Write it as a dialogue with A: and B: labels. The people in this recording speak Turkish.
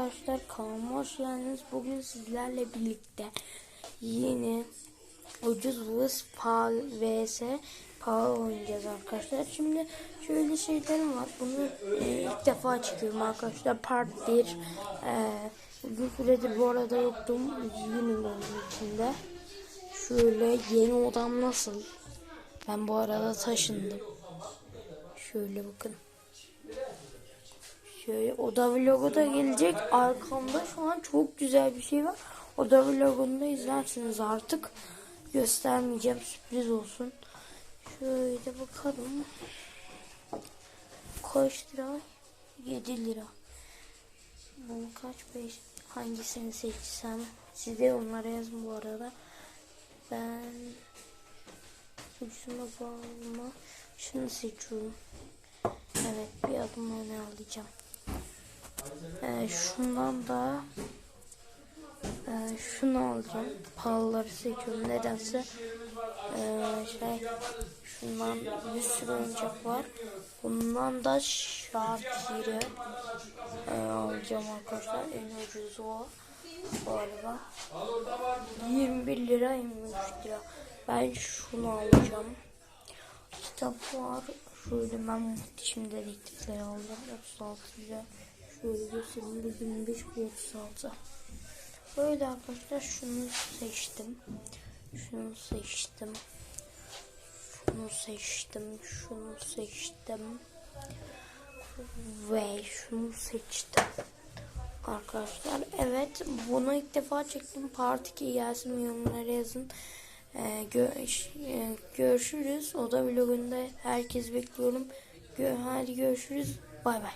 A: arkadaşlar kanalıma hoş geldiniz. Bugün sizlerle birlikte yeni ucuz vs pahalı vs pahalı oynayacağız arkadaşlar. Şimdi şöyle şeylerim var. Bunu e, ilk defa çekiyorum arkadaşlar. Part 1. E, uzun süredir bu arada yoktum. Yeni onun içinde. Şöyle yeni odam nasıl? Ben bu arada taşındım. Şöyle bakın. Şöyle oda vlogu da gelecek. Arkamda şu an çok güzel bir şey var. Oda vlogunu da izlersiniz artık. Göstermeyeceğim sürpriz olsun. Şöyle bakalım. Kaç lira? 7 lira. Bu kaç 5 hangisini seçsem siz de onlara yazın bu arada. Ben ucuna bağlama şunu seçiyorum. Evet bir adım öne alacağım. Şundan da e, şunu alacağım. Pahalıları seçiyorum. Nedense e, şey şundan bir sürü oyuncak var. Bundan da Şakir'i e, alacağım arkadaşlar. En ucuzu o galiba. 21 lira 23 lira. Ben şunu alacağım. Kitap var. Şöyle ben muhteşem dedektifleri aldım. 36 lira. Şöyle göstereyim. Bir 25 bir 36. Böyle arkadaşlar şunu seçtim. Şunu seçtim. Şunu seçtim. Şunu seçtim. Ve şunu seçtim. Arkadaşlar evet bunu ilk defa çektim. Part 2 gelsin yorumlara yazın. Ee, gö- e, görüşürüz. O da vlogunda herkes bekliyorum. Gö- hadi görüşürüz. Bay bay.